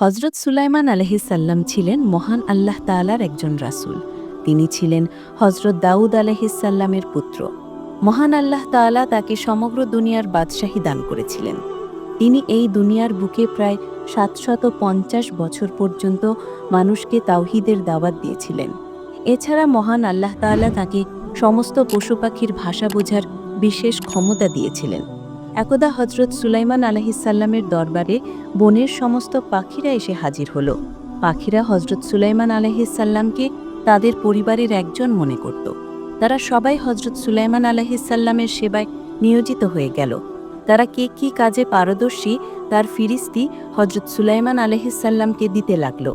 হজরত সুলাইমান আলহিসাল্লাম ছিলেন মহান আল্লাহ তালার একজন রাসূল। তিনি ছিলেন হজরত দাউদ আলহিসাল্লামের পুত্র। মহান আল্লাহ তাআলা তাকে সমগ্র দুনিয়ার বাদশাহী দান করেছিলেন। তিনি এই দুনিয়ার বুকে প্রায় সাতশত পঞ্চাশ বছর পর্যন্ত মানুষকে তাওহিদের দাওয়াত দিয়েছিলেন। এছাড়া মহান আল্লাহ তাআলা তাকে সমস্ত পশু পাখির ভাষা বোঝার বিশেষ ক্ষমতা দিয়েছিলেন। একদা হজরত সুলাইমান আলহিসাল্লামের দরবারে বনের সমস্ত পাখিরা এসে হাজির হলো। পাখিরা হজরত সুলাইমান আলহিসাল্লামকে তাদের পরিবারের একজন মনে করত। তারা সবাই হজরত সুলাইমান আলহিসাল্লামের সেবায় নিয়োজিত হয়ে গেল। তারা কে কী কাজে পারদর্শী তার ফিরিস্তি হজরত সুলাইমান আলহিসাল্লামকে দিতে লাগল।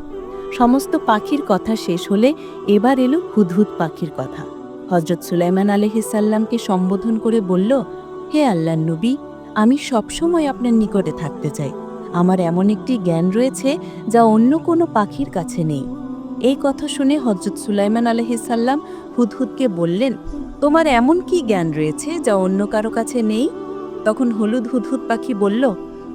সমস্ত পাখির কথা শেষ হলে এবার এলো হুদহুদ পাখির কথা। হজরত সুলাইমান আলহিসাল্লামকে সম্বোধন করে বলল, হে আল্লাহ নবী আমি সবসময় আপনার নিকটে থাকতে চাই। আমার এমন একটি জ্ঞান রয়েছে যা অন্য কোনো পাখির কাছে নেই। এই কথা শুনে হজরত সুলাইমান আলহিসাল্লাম হুদহুদকে বললেন, তোমার এমন কি জ্ঞান রয়েছে যা অন্য কারও কাছে নেই? তখন হলুদ হুদহুদ পাখি বলল,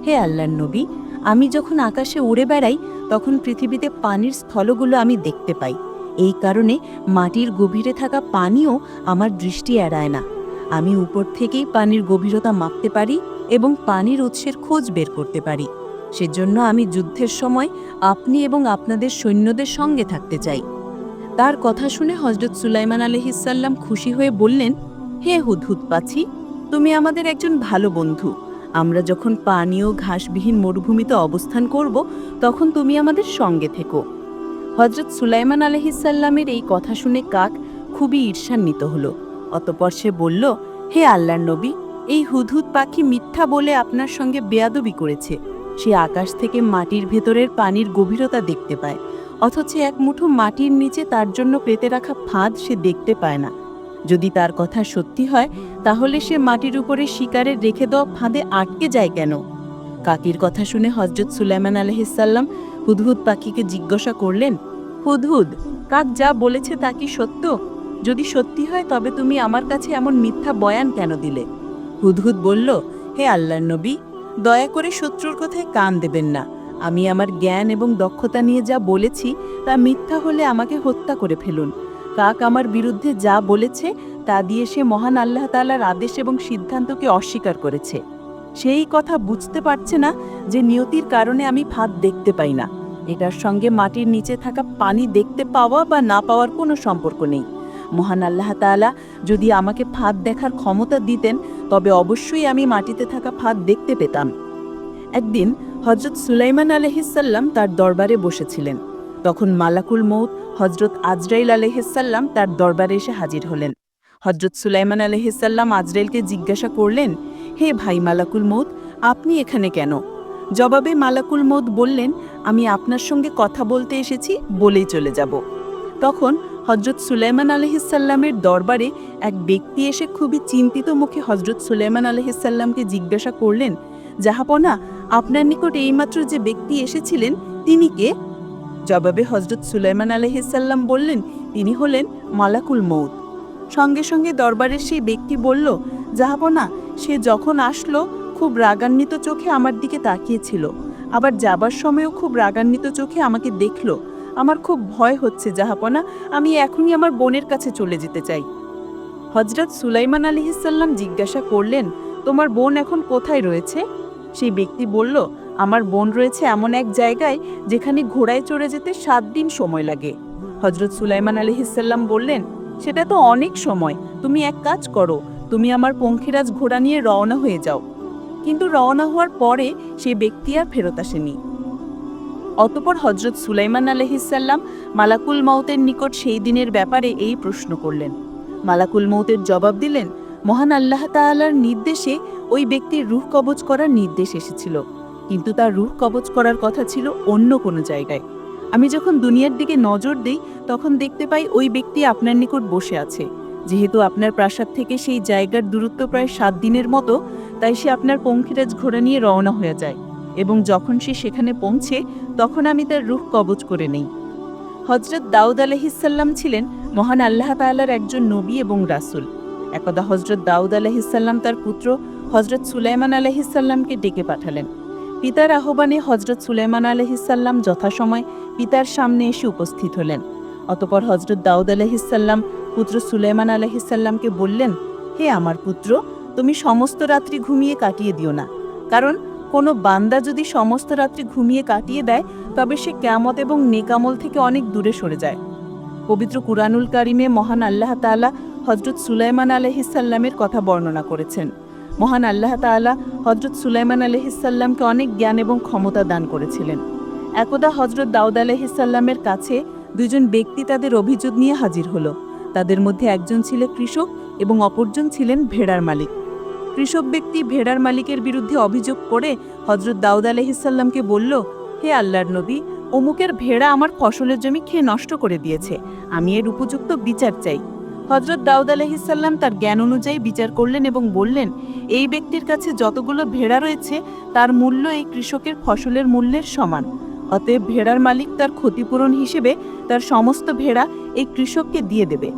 হে আল্লাহর নবী, আমি যখন আকাশে উড়ে বেড়াই, তখন পৃথিবীতে পানির স্থলগুলো আমি দেখতে পাই। এই কারণে মাটির গভীরে থাকা পানিও আমার দৃষ্টি এড়ায় না। আমি উপর থেকেই পানির গভীরতা মাপতে পারি এবং পানির উৎসের খোঁজ বের করতে পারি। সেজন্য আমি যুদ্ধের সময় আপনি এবং আপনাদের সৈন্যদের সঙ্গে থাকতে চাই। তার কথা শুনে হজরত সুলাইমান আলহিসাল্লাম খুশি হয়ে বললেন, হে হুদহুদ পাছি, তুমি আমাদের একজন ভালো বন্ধু। আমরা যখন পানি ও ঘাসবিহীন মরুভূমিতে অবস্থান করব, তখন তুমি আমাদের সঙ্গে থেকো। হজরত সুলাইমান আলহিসাল্লামের এই কথা শুনে কাক খুবই ঈর্ষান্বিত হলো। অতপর সে বলল, হে আল্লাহর নবী, এই হুদহুদ পাখি মিথ্যা বলে আপনার সঙ্গে বেয়াদবি করেছে। সে আকাশ থেকে মাটির ভেতরের পানির গভীরতা দেখতে পায়, অথচ এক মুঠো মাটির নিচে তার জন্য পেতে রাখা ফাঁদ সে দেখতে পায় না। যদি তার কথা সত্যি হয়, তাহলে সে মাটির উপরে শিকারে রেখে দেওয়া ফাঁদে আটকে যায় কেন? কাকির কথা শুনে হজরত সুলাইমান আলহিসাল্লাম হুদহুদ পাখিকে জিজ্ঞাসা করলেন, হুদহুদ, কাক যা বলেছে তা কি সত্য? যদি সত্যি হয়, তবে তুমি আমার কাছে এমন মিথ্যা বয়ান কেন দিলে? হুদহুদ বলল, হে আল্লাহর নবী, দয়া করে শত্রুর কথায় কান দেবেন না। আমি আমার জ্ঞান এবং দক্ষতা নিয়ে যা বলেছি, তা মিথ্যা হলে আমাকে হত্যা করে ফেলুন। কাক আমার বিরুদ্ধে যা বলেছে, তা দিয়ে সে মহান আল্লাহ তাআলার আদেশ এবং সিদ্ধান্তকে অস্বীকার করেছে। সেই কথা বুঝতে পারছে না যে নিয়তির কারণে আমি ফাঁদ দেখতে পাই না। এটার সঙ্গে মাটির নিচে থাকা পানি দেখতে পাওয়া বা না পাওয়ার কোনো সম্পর্ক নেই। মহান আল্লাহ তাআলা, যদি আমাকে ফাঁদ দেখার ক্ষমতা দিতেন, তবে অবশ্যই আমি মাটিতে থাকা ফাঁদ দেখতে পেতাম। একদিন হজরত সুলাইমান আলহিসাল্লাম তার দরবারে বসেছিলেন। তখন মালাকুল মৌত হজরত আজরাইল আলহিসাল্লাম তার দরবারে এসে হাজির হলেন। হজরত সুলাইমান আলহিসাল্লাম আজরাইলকে জিজ্ঞাসা করলেন, হে ভাই মালাকুল মৌত আপনি এখানে কেন? জবাবে মালাকুল মৌত বললেন, আমি আপনার সঙ্গে কথা বলতে এসেছি, বলেই চলে যাব। তখন হজরত সুলাইমান আলহিসাল্লামের দরবারে এক ব্যক্তি এসে খুবই চিন্তিত মুখে হজরত সুলাইমান আলহিসাল্লামকে জিজ্ঞাসা করলেন, জাহাপনা, আপনার নিকট এইমাত্র যে ব্যক্তি এসেছিলেন, তিনি কে? জবাবে হজরত সুলাইমান আলহিসাল্লাম বললেন, তিনি হলেন মালাকুল মৌত সঙ্গে সঙ্গে দরবারের সেই ব্যক্তি বলল, জাহাপনা, সে যখন আসলো, খুব রাগান্বিত চোখে আমার দিকে তাকিয়েছিল। আবার যাবার সময়ও খুব রাগান্বিত চোখে আমাকে দেখল। আমার খুব ভয় হচ্ছে, জাহাপনা। আমি এখনই আমার বোনের কাছে চলে যেতে চাই। হজরত সুলাইমান আলিহিসাল্লাম জিজ্ঞাসা করলেন, তোমার বোন এখন কোথায় রয়েছে? সেই ব্যক্তি বলল, আমার বোন রয়েছে এমন এক জায়গায় যেখানে ঘোড়ায় চড়ে যেতে সাত দিন সময় লাগে। হজরত সুলাইমান আলিহিসাল্লাম বললেন, সেটা তো অনেক সময়। তুমি এক কাজ করো, তুমি আমার পঙ্খিরাজ ঘোড়া নিয়ে রওনা হয়ে যাও। কিন্তু রওনা হওয়ার পরে সে ব্যক্তি আর ফেরত আসেনি। অতপর হজরত সুলাইমান আলহিসাল্লাম মালাকুল মৌতের নিকট সেই দিনের ব্যাপারে এই প্রশ্ন করলেন। মালাকুল মৌতের জবাব দিলেন, মহান আল্লাহ তাআলার নির্দেশে ওই ব্যক্তির রুহ কবজ করার নির্দেশ এসেছিল। কিন্তু তার রুহ কবজ করার কথা ছিল অন্য কোনো জায়গায়। আমি যখন দুনিয়ার দিকে নজর দিই, তখন দেখতে পাই ওই ব্যক্তি আপনার নিকট বসে আছে। যেহেতু আপনার প্রাসাদ থেকে সেই জায়গার দূরত্ব প্রায় সাত দিনের মতো, তাই সে আপনার পঙ্খিরাজ ঘোড়া নিয়ে রওনা হয়ে যায়। এবং যখন সে সেখানে পৌঁছে তখন আমি তার রুহ কবজ করে নেই। হজরত দাউদ আলহিসাল্লাম ছিলেন মহান আল্লাহ তাআলার একজন নবী এবং রাসূল। একদা হজরত দাউদ আলহিসাল্লাম তার পুত্র হজরত সুলাইমান আলহিসাল্লামকে ডেকে পাঠালেন। পিতার আহ্বানে হজরত সুলাইমান আলহিসাল্লাম যথাসময় পিতার সামনে এসে উপস্থিত হলেন। অতপর হজরত দাউদ আলহিসাল্লাম পুত্র সুলাইমান আলহিসাল্লামকে বললেন, হে আমার পুত্র, তুমি সমস্ত রাত্রি ঘুমিয়ে কাটিয়ে দিও না। কারণ কোনো বান্দা যদি সমস্ত রাত্রি ঘুমিয়ে কাটিয়ে দেয়, তবে সে ক্যামত এবং নেকামল থেকে অনেক দূরে সরে যায়। পবিত্র কুরআনুল কারিমে মহান আল্লাহ তাআলা হজরত সুলাইমান আলহিসাল্লামের কথা বর্ণনা করেছেন। মহান আল্লাহ তাআলা হজরত সুলাইমান আলহিসাল্লামকে অনেক জ্ঞান এবং ক্ষমতা দান করেছিলেন। একদা হজরত দাউদ আলহিসাল্লামের কাছে দুজন ব্যক্তি তাদের অভিযোগ নিয়ে হাজির হলো। তাদের মধ্যে একজন ছিলেন কৃষক এবং অপরজন ছিলেন ভেড়ার মালিক। কৃষক ব্যক্তি ভেড়ার মালিকের বিরুদ্ধে অভিযোগ করে হজরত দাউদ আলহিসাল্লামকে বলল, হে আল্লাহর নবী, অমুকের ভেড়া আমার ফসলের জমি খেয়ে নষ্ট করে দিয়েছে। আমি এর উপযুক্ত বিচার চাই। হজরত দাউদ আলহিসাল্লাম তার জ্ঞান অনুযায়ী বিচার করলেন এবং বললেন, এই ব্যক্তির কাছে যতগুলো ভেড়া রয়েছে, তার মূল্য এই কৃষকের ফসলের মূল্যের সমান। অতএব ভেড়ার মালিক তার ক্ষতিপূরণ হিসেবে তার সমস্ত ভেড়া এই কৃষককে দিয়ে দেবে।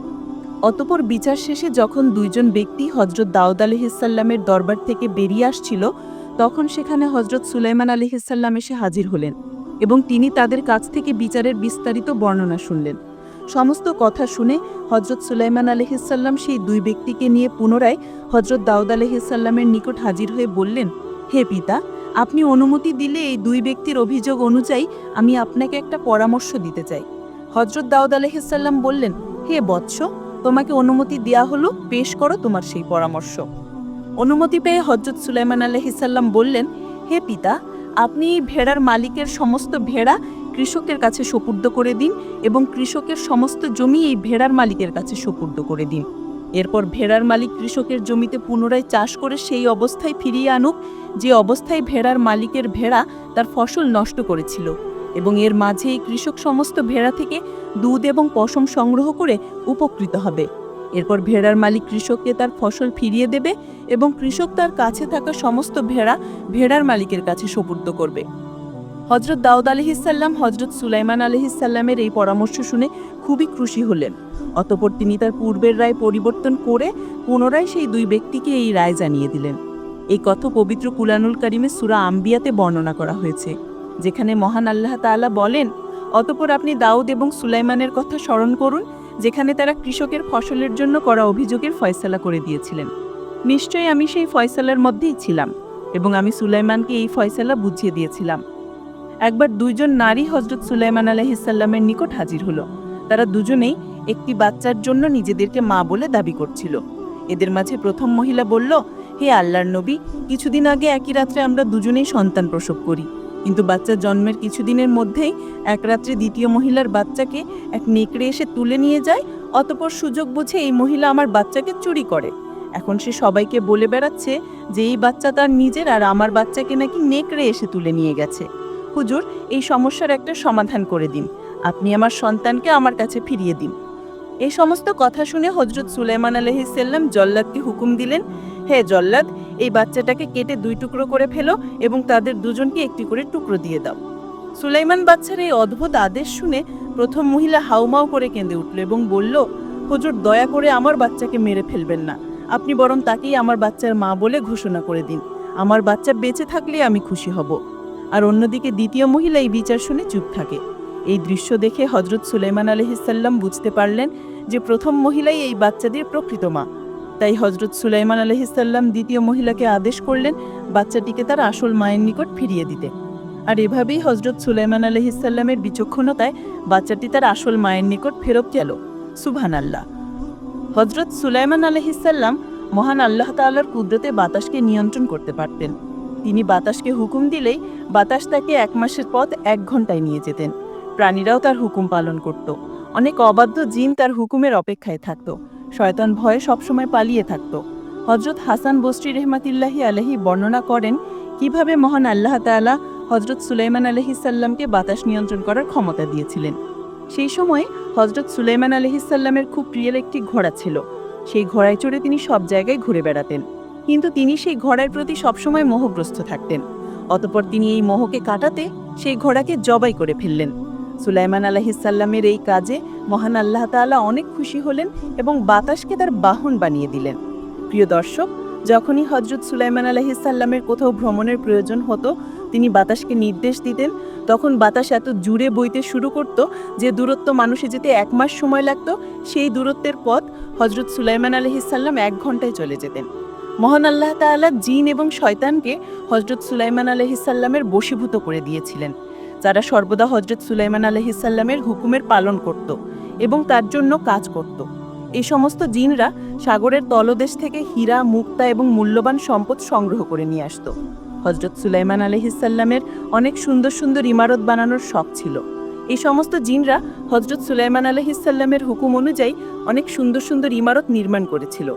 অতপর বিচার শেষে যখন দুইজন ব্যক্তি হজরত দাউদ আলহিসাল্লামের দরবার থেকে বেরিয়ে আসছিল, তখন সেখানে হজরত সুলাইমান আলহিসাল্লাম এসে হাজির হলেন এবং তিনি তাদের কাছ থেকে বিচারের বিস্তারিত বর্ণনা শুনলেন। সমস্ত কথা শুনে হজরত সুলাইমান আলহিসাল্লাম সেই দুই ব্যক্তিকে নিয়ে পুনরায় হজরত দাউদ আলহিসাল্লামের নিকট হাজির হয়ে বললেন, হে পিতা, আপনি অনুমতি দিলে এই দুই ব্যক্তির অভিযোগ অনুযায়ী আমি আপনাকে একটা পরামর্শ দিতে চাই। হজরত দাউদ আলহিসাল্লাম বললেন, হে বৎস তোমাকে অনুমতি দেয়া হলো, পেশ করো তোমার সেই পরামর্শ। অনুমতি পেয়ে হজরত সুলাইমান আলহিসাল্লাম বললেন, হে পিতা, আপনি এই ভেড়ার মালিকের সমস্ত ভেড়া কৃষকের কাছে সোপূর্দ করে দিন এবং কৃষকের সমস্ত জমি এই ভেড়ার মালিকের কাছে সোপূর্দ করে দিন। এরপর ভেড়ার মালিক কৃষকের জমিতে পুনরায় চাষ করে সেই অবস্থায় ফিরিয়ে আনুক, যে অবস্থায় ভেড়ার মালিকের ভেড়া তার ফসল নষ্ট করেছিল। এবং এর মাঝে এই কৃষক সমস্ত ভেড়া থেকে দুধ এবং পশম সংগ্রহ করে উপকৃত হবে। এরপর ভেড়ার মালিক কৃষককে তার ফসল ফিরিয়ে দেবে এবং কৃষক তার কাছে থাকা সমস্ত ভেড়া ভেড়ার মালিকের কাছে সোপূর্দ করবে। হজরত দাউদ আলহিসাল্লাম হজরত সুলাইমান আলহিসাল্লামের এই পরামর্শ শুনে খুবই খুশি হলেন। অতপর তিনি তার পূর্বের রায় পরিবর্তন করে পুনরায় সেই দুই ব্যক্তিকে এই রায় জানিয়ে দিলেন। এই কথা পবিত্র কুলানুল কারিমে সুরা আম্বিয়াতে বর্ণনা করা হয়েছে। যেখানে মহান আল্লাহ তাআলা বলেন, অতপর আপনি দাউদ এবং সুলাইমানের কথা স্মরণ করুন, যেখানে তারা কৃষকের ফসলের জন্য করা অভিযোগের ফয়সালা করে দিয়েছিলেন। নিশ্চয়ই আমি সেই ফয়সালার মধ্যেই ছিলাম এবং আমি সুলাইমানকে এই ফয়সালা বুঝিয়ে দিয়েছিলাম। একবার দুইজন নারী হজরত সুলাইমান আলহিসাল্লামের নিকট হাজির হলো। তারা দুজনেই একটি বাচ্চার জন্য নিজেদেরকে মা বলে দাবি করছিল। এদের মাঝে প্রথম মহিলা বলল, হে আল্লাহর নবী, কিছুদিন আগে একই রাত্রে আমরা দুজনেই সন্তান প্রসব করি। কিন্তু বাচ্চা জন্মের কিছুদিনের মধ্যেই এক রাত্রে দ্বিতীয় মহিলার বাচ্চাকে এক নেকড়ে এসে তুলে নিয়ে যায়, অতপর সুযোগ বুঝে এই মহিলা আমার বাচ্চাকে চুরি করে। এখন সে সবাইকে বলে বেড়াচ্ছে যে এই বাচ্চা তার নিজের আর আমার বাচ্চাকে নাকি নেকড়ে এসে তুলে নিয়ে গেছে। হুজুর, এই সমস্যার একটা সমাধান করে দিন। আপনি আমার সন্তানকে আমার কাছে ফিরিয়ে দিন। এই সমস্ত কথা শুনে হজরত সুলাইমান আলহিসাল্লাম জল্লাদকে হুকুম দিলেন হে জল্লাদ, এই বাচ্চাটাকে কেটে দুই টুকরো করে ফেলো এবং তাদের দুজনকে একটি করে টুকরো দিয়ে দাও। সুলাইমান বাচ্চার এই অদ্ভুত আদেশ শুনে প্রথম মহিলা হাউমাউ করে কেঁদে উঠল এবং বলল, হুজুর, দয়া করে আমার বাচ্চাকে মেরে ফেলবেন না। আপনি বরং তাকেই আমার বাচ্চার মা বলে ঘোষণা করে দিন। আমার বাচ্চা বেঁচে থাকলে আমি খুশি হব। আর অন্যদিকে দ্বিতীয় মহিলা এই বিচার শুনে চুপ থাকে। এই দৃশ্য দেখে হজরত সুলাইমান আলহিসাল্লাম বুঝতে পারলেন যে প্রথম মহিলাই এই বাচ্চাদের প্রকৃত মা। তাই হজরত সুলাইমান আলহিসাল্লাম দ্বিতীয় মহিলাকে আদেশ করলেন বাচ্চাটিকে তার আসল মায়ের নিকট ফিরিয়ে দিতে। আর এভাবেই হজরত সুলাইমান আলহিসাল্লামের বিচক্ষণতায় বাচ্চাটি তার আসল মায়ের নিকট ফেরত গেল। সুবহান আল্লাহ হজরত সুলাইমান আলহিসাল্লাম মহান আল্লাহ তাল্লার কুদরতে বাতাসকে নিয়ন্ত্রণ করতে পারতেন। তিনি বাতাসকে হুকুম দিলেই বাতাস তাকে এক মাসের পথ এক ঘন্টায় নিয়ে যেতেন। প্রাণীরাও তার হুকুম পালন করত। অনেক অবাধ্য জিন তার হুকুমের অপেক্ষায় থাকত। শয়তান ভয়ে সবসময় পালিয়ে থাকত। হজরত হাসান বস্রি রহমাতিল্লাহি আলহি বর্ণনা করেন, কীভাবে মহান আল্লাহ তাআলা হজরত সুলাইমান আলহিসাল্লামকে বাতাস নিয়ন্ত্রণ করার ক্ষমতা দিয়েছিলেন। সেই সময়ে হজরত সুলাইমান আলহিসাল্লামের খুব প্রিয় একটি ঘোড়া ছিল। সেই ঘোড়ায় চড়ে তিনি সব জায়গায় ঘুরে বেড়াতেন। কিন্তু তিনি সেই ঘোড়ার প্রতি সবসময় মোহগ্রস্ত থাকতেন। অতপর তিনি এই মোহকে কাটাতে সেই ঘোড়াকে জবাই করে ফেললেন। সুলাইমান আলাহিসাল্লামের এই কাজে মহান আল্লাহ তাআলা অনেক খুশি হলেন এবং বাতাসকে তার বাহন বানিয়ে দিলেন। প্রিয় দর্শক, যখনই হজরত সুলাইমান আলাহিসাল্লামের কোথাও ভ্রমণের প্রয়োজন হতো, তিনি বাতাসকে নির্দেশ দিতেন, তখন বাতাস এত জুড়ে বইতে শুরু করত যে দূরত্ব মানুষে যেতে এক মাস সময় লাগতো, সেই দূরত্বের পথ হজরত সুলাইমান আলহিসাল্লাম এক ঘন্টায় চলে যেতেন। মহান আল্লাহ তাআলা জিন এবং শয়তানকে হজরত সুলাইমান আলহিসাল্লামের বশীভূত করে দিয়েছিলেন। যারা সর্বদা হজরত সুলাইমান আলহিসাল্লামের হুকুমের পালন করত এবং তার জন্য কাজ করত। এই সমস্ত জিনরা সাগরের তলদেশ থেকে হীরা, মুক্তা এবং মূল্যবান সম্পদ সংগ্রহ করে নিয়ে আসতো। হজরত সুলাইমান আলহিসাল্লামের অনেক সুন্দর সুন্দর ইমারত বানানোর শখ ছিল। এই সমস্ত জিনরা হজরত সুলাইমান আলহিসাল্লামের হুকুম অনুযায়ী অনেক সুন্দর সুন্দর ইমারত নির্মাণ করেছিল।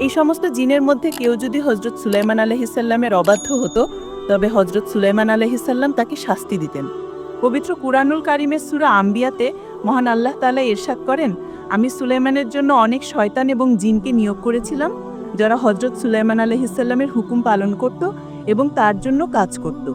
এই সমস্ত জিনের মধ্যে কেউ যদি হজরত সুলাইমান আলহিসাল্লামের অবাধ্য হতো তবে হজরত সুলাইমান আলহিসাল্লাম তাকে শাস্তি দিতেন। পবিত্র কুরআনুল কারিমের সুরা আম্বিয়াতে মহান আল্লাহ তালা এরশাদ করেন, আমি সুলাইমানের জন্য অনেক শয়তান এবং জিনকে নিয়োগ করেছিলাম, যারা হজরত সুলাইমান আলহিসাল্লামের হুকুম পালন করত এবং তার জন্য কাজ করত।